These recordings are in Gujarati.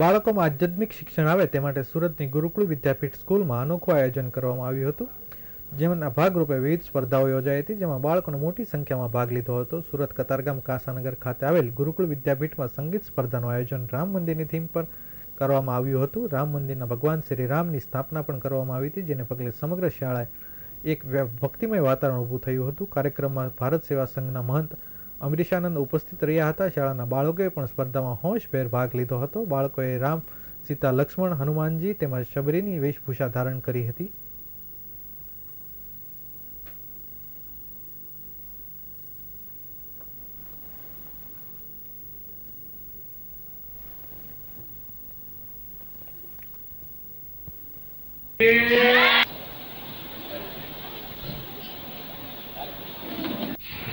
બાળકોમાં આધ્યાત્મિક શિક્ષણ આવે તે માટે સુરતની ગુરુકુળ વિદ્યાપીઠ સ્કૂલમાં અનોખું આયોજન કરવામાં આવ્યું હતું જેમના ભાગરૂપે વિવિધ સ્પર્ધાઓ યોજાઈ હતી, જેમાં બાળકોને મોટી સંખ્યામાં ભાગ લીધો હતો. સુરત કતારગામ કાસાનગર ખાતે આવેલ ગુરુકુળ વિદ્યાપીઠમાં સંગીત સ્પર્ધાનું આયોજન રામ મંદિરની થીમ પર કરવામાં આવ્યું હતું. રામ મંદિરના ભગવાન શ્રી રામની સ્થાપના પણ કરવામાં આવી હતી, જેને પગલે સમગ્ર શાળાએ એક ભક્તિમય વાતાવરણ ઊભું થયું હતું. કાર્યક્રમમાં ભારત સેવા સંઘના મહંત અમરીશ ઉપસ્થિત રહ્યા હતા. શાળાના બાળકોએ પણ સ્પર્ધામાં હોંશભેર ભાગ લીધો હતો. બાળકોએ રામ સીતા લક્ષ્મણ હનુમાનજી તેમજ શબરીની વેશભૂષા ધારણ કરી હતી.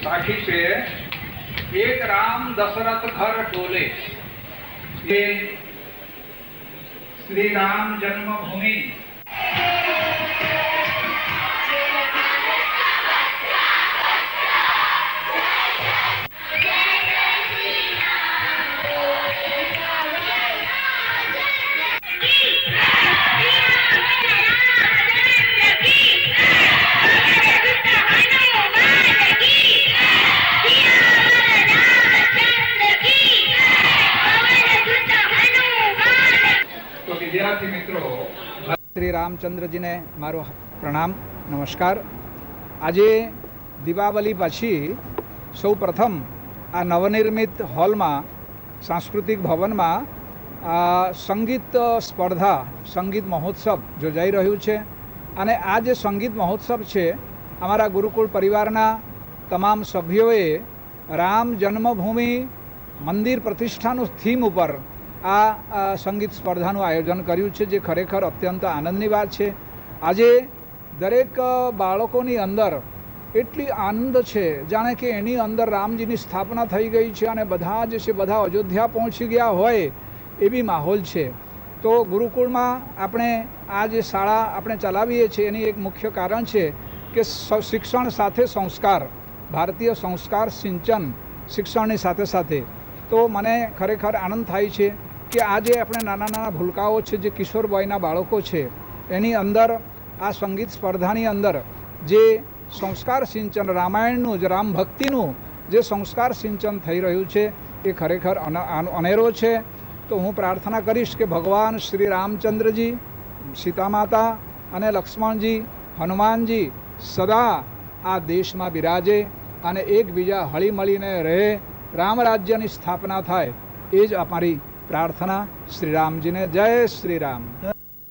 રાખી એક રામ દશરથ ઘર ડોલે શ્રી રામ જન્મભૂમિ વિદ્યાર્થી મિત્રો. શ્રી રામચંદ્રજીને મારો પ્રણામ, નમસ્કાર. આજે દીપાવલી પછી સૌ પ્રથમ આ નવનિર્મિત હોલમાં, સાંસ્કૃતિક ભવનમાં સંગીત સ્પર્ધા, સંગીત મહોત્સવ યોજાઈ રહ્યું છે. અને આ જે સંગીત મહોત્સવ છે, અમારા ગુરુકુળ પરિવારના તમામ સભ્યોએ રામ જન્મભૂમિ મંદિર પ્રતિષ્ઠાનું થીમ ઉપર આ સંગીત સ્પર્ધાનું આયોજન કર્યું છે, જે ખરેખર અત્યંત આનંદની વાત છે. આજે દરેક બાળકોની અંદર એટલી આનંદ છે, જાણે કે એની અંદર રામજીની સ્થાપના થઈ ગઈ છે અને બધા જે છે, બધા અયોધ્યા પહોંચી ગયા હોય એવી માહોલ છે. તો ગુરુકુળમાં આપણે આ જે શાળા આપણે ચલાવીએ છીએ, એની એક મુખ્ય કારણ છે કે શિક્ષણ સાથે સંસ્કાર, ભારતીય સંસ્કાર સિંચન શિક્ષણની સાથે સાથે. તો મને ખરેખર આનંદ થાય છે. કે આજે આપણે નાના નાના ભૂલકાઓ છે, જે કિશોર વયના બાળકો છે, એની અંદર આ સંગીત સ્પર્ધાની અંદર જે સંસ્કાર સિંચન, રામાયણનું જ, રામ ભક્તિનું જે સંસ્કાર સિંચન થઈ રહ્યું છે, એ ખરેખર અનેરો છે. તો હું પ્રાર્થના કરીશ કે ભગવાન શ્રી રામચંદ્રજી સીતા માતા અને લક્ષ્મણજી, હનુમાનજી સદા આ દેશમાં બિરાજે અને એકબીજા હળીમળીને રહે, રામ રાજ્યની સ્થાપના થાય, એ જ અમારી પ્રાર્થના શ્રી રામજીને. જય શ્રી